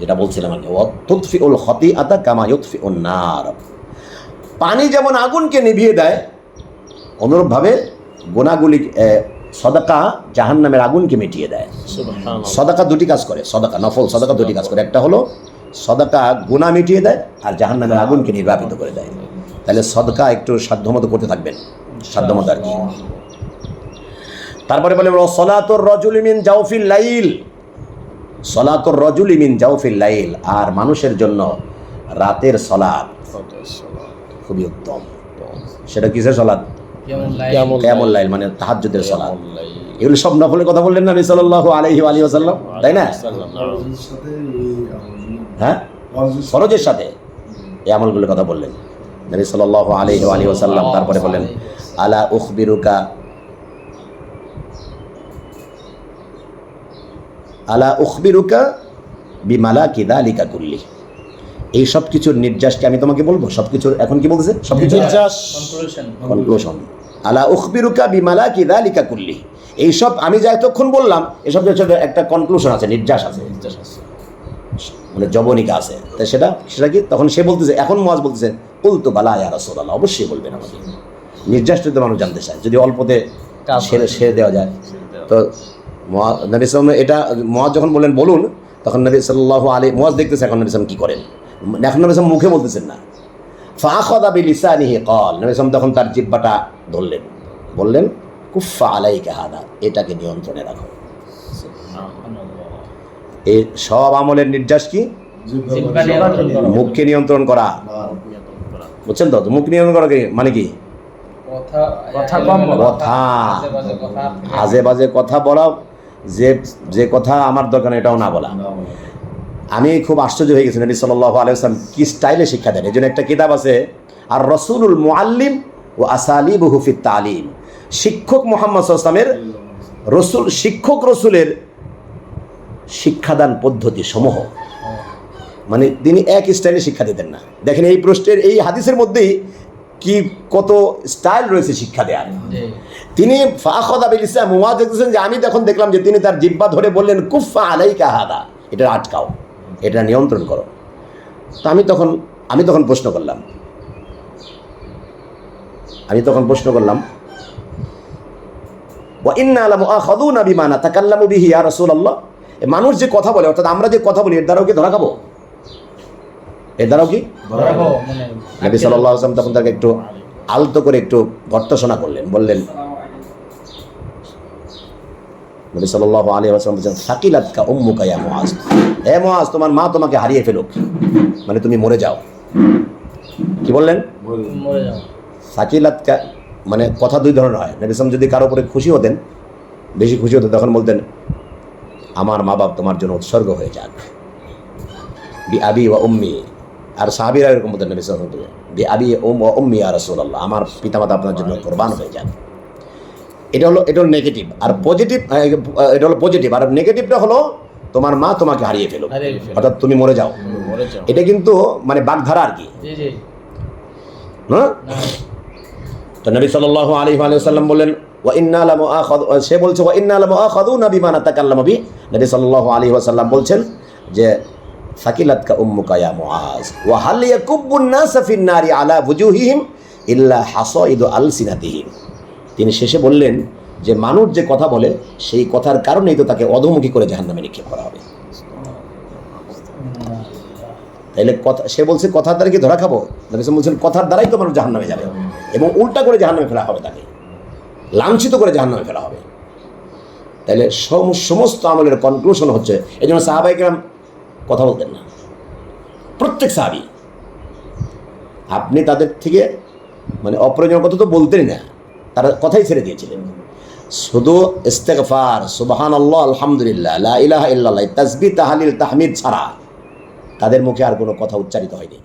যেটা বলছিলাম আর কি তুৎফি উল হতি আতা কামা ইউতফি নার। পানি যেমন আগুনকে নিভিয়ে দেয় অনুরূপভাবে গোনাগুলি সদাকা জাহান্নামের আগুনকে মিটিয়ে দেয়। সদাকা দুটি কাজ করে সদাকা নফল সদাকা দুটি কাজ করে। একটা হলো সদাকা গুণা মিটিয়ে দেয় আর জাহান্নামের আগুনকে নির্বাপিত করে দেয়। তাহলে সদকা একটু সাধ্যমতো করতে থাকবেন সাধ্যমতো আর কি। তারপরে বলে সলাতর রজুল ইমিন জাউফিল লাইল। সলাতর রজুল ইমিন জাউফিল লাইল আর মানুষের জন্য রাতের সলাৎ। খুবই উত্তম। সেটা কিসের সলাদ কেমন লাইল? মানে তাহাজ্জুদের সলাৎ। এগুলো সব নফলের কথা বললেন না সাল্লাল্লাহু আলাইহি ওয়া ওয়াসাল্লাম তাই না? হ্যাঁ? ফরজের সাথে এই আমলগুলোর কথা বললেন। নবী সাল্লাল্লাহু আলাইহি আলিহি ওয়াসাল্লাম তারপরে বললেন আলা উখবিরুকা আলা উখবিরুকা বিমালা কিদালিকা কুল্লি। এই সব কিছুর নির্যাসকে আমি তোমাকে বলব? সব কিছুর এখন কি বলতেছে? সব কিছু কনক্লুশন আলা উখবিরুকা বিমালা কিদালিকা কুল্লি। এইসব আমি যা এতক্ষণ বললাম এসব কিছু একটা কনক্লুশন আছে নির্যাস আছে। মানে জবনিকা আছে। তা সেটা সেটা কি? তখন সে বলতেছে এখন মহাজ বলতেছে উল্টো বালা ইয়া রাসূলুল্লাহ। অবশ্যই বলবেন আমাকে। নির্যাসটা তো মানুষ জানতে চায় যদি অল্পতে সেরে সেরে দেওয়া যায় তো নবী সাল্লাম এটা মহাজ যখন বললেন বলুন তখন নবী সাল্লাহ আলী মহাজ দেখতেছে এখন নবী সাল্লাম কী করেন? এখন নবী সাল্লাম মুখে বলতেছেন না। ফাখদা বিলিসানিহি কল নবী সাল্লাম তখন তার জিব্বাটা ধরলেন বললেন কুফা আলাইকা হাদা এটাকে নিয়ন্ত্রণে রাখো। এই সব আমলের নির্যাস কি? মুখকে নিয়ন্ত্রণ করা। বুঝছেন তো? মুখ নিয়ন্ত্রণ করা মানে কি? কথা আজে বাজে কথা বলা যে যে কথা আমার দরকার এটাও না বলা। আমি খুব আশ্চর্য হয়ে গেছি নবী সাল্লাহ আলাইসলাম কি স্টাইলে শিক্ষা দেন। এই জন্য একটা কিতাব আছে আর রসুলুল মোয়াল্লিম ও আসালিব হুফিত তালিম। শিক্ষক মোহাম্মদ সাল্লামের রসুল শিক্ষক রসুলের শিক্ষাদান পদ্ধতি সমূহ। মানে তিনি এক স্টাইলে শিক্ষা দিতেন না। দেখেন এই প্রশ্নের এই হাদিসের মধ্যেই কি কত স্টাইল রয়েছে শিক্ষা দেওয়ার। তিনি ইসলাম দেখতেছেন যে আমি তখন দেখলাম যে তিনি তার জিব্বা ধরে বললেন কুফা আলাইকা হাদা। এটা আটকাও এটা নিয়ন্ত্রণ করো। তো আমি তখন আমি তখন প্রশ্ন করলাম। আমি তখন প্রশ্ন করলাম বিহি মানুষ যে কথা বলে অর্থাৎ আমরা যে কথা বলি এর দ্বারাও কি ধরা খাব? এর দ্বারাও কি? মানে নবী তখন তাকে একটু আলতো করে একটু ভর্তসনা করলেন বললেন নবী সাল্লাল্লাহু আলাইহি ওয়াসাল্লাম বলেছেন সাকিলাতকা উম্মুকা ইয়া মুআজ। হে মুআজ তোমার মা তোমাকে হারিয়ে ফেলুক। মানে তুমি মরে যাও। কি বললেন? সাকিলাতকা মানে কথা দুই ধরনের হয়। নবী যদি কারও উপরে খুশি হতেন বেশি খুশি হতেন তখন বলতেন আমার মা বাপ তোমার জন্য উৎসর্গ হয়ে যাক। বি আবি ওয়া উম্মি। আর সাহাবিরা এরকম বলতেন নবী আলাইহি বি আবি উম ওয়া উম্মি ইয়া রাসূলুল্লাহ আমার পিতামাতা আপনার জন্য কোরবান হয়ে যাক। এটা হলো এটা হলো নেগেটিভ আর পজিটিভ এটা হলো পজিটিভ আর নেগেটিভটা হলো তোমার মা তোমাকে হারিয়ে ফেলো অর্থাৎ তুমি মরে যাও। এটা কিন্তু মানে বাগধারা আর কি। হ্যাঁ? তো নবী সাল্লাল্লাহু আলাইহি ওয়া বললেন সে বলছে ওয়া ইন্না লা মুআখাযুনা বিমা নাতাকাল্লামু বি নবী সাল্লাল্লাহু আলাইহি ওয়া সাল্লাম বলছেন যে সাকিলাতকা উম্মুকা ইয়া মুআজ ওয়া হাল ইয়াকুব্বুন নাস ফিন নারি আলা ওয়ুজুহিহিম ইল্লা হাসাইদু আলসিনাতিহিম। তিনি শেষে বললেন যে, মানুষ যে কথা বলে, সেই কথার কারণেই তো তাকে অধমুখী করে জাহান্নামে নিক্ষেপ করা হবে। তাইলে কথা, সে বলছে, কথার দ্বারা কি ধরা খাব? সাল্লাল্লাহু বলছেন, কথার দ্বারাই তো মানুষ জাহান্নামে যাবে এবং উল্টা করে জাহান্নামে ফেলা হবে তাকে। লাঞ্ছিত করে জাহান্নামে ফেলা হবে। সম- সমস্ত আমলের কনক্লুশন হচ্ছে এই জন্য সাহাবাইকেরাম কথা বলতেন না। প্রত্যেক সাহাবি, আপনি তাদের থেকে মানে অপ্রয়োজনীয় কথা তো বলতেনই না। তারা কথাই ছেড়ে দিয়েছিলেন। শুধু ইস্তেকফার সুবাহান আল্লাহ আলহামদুলিল্লাহ, লা ইলাহা ইল্লাল্লাহ তাহালিল তাহলিল, তাহমিদ ছাড়া তাদের মুখে আর কোনো কথা উচ্চারিত হয়নি।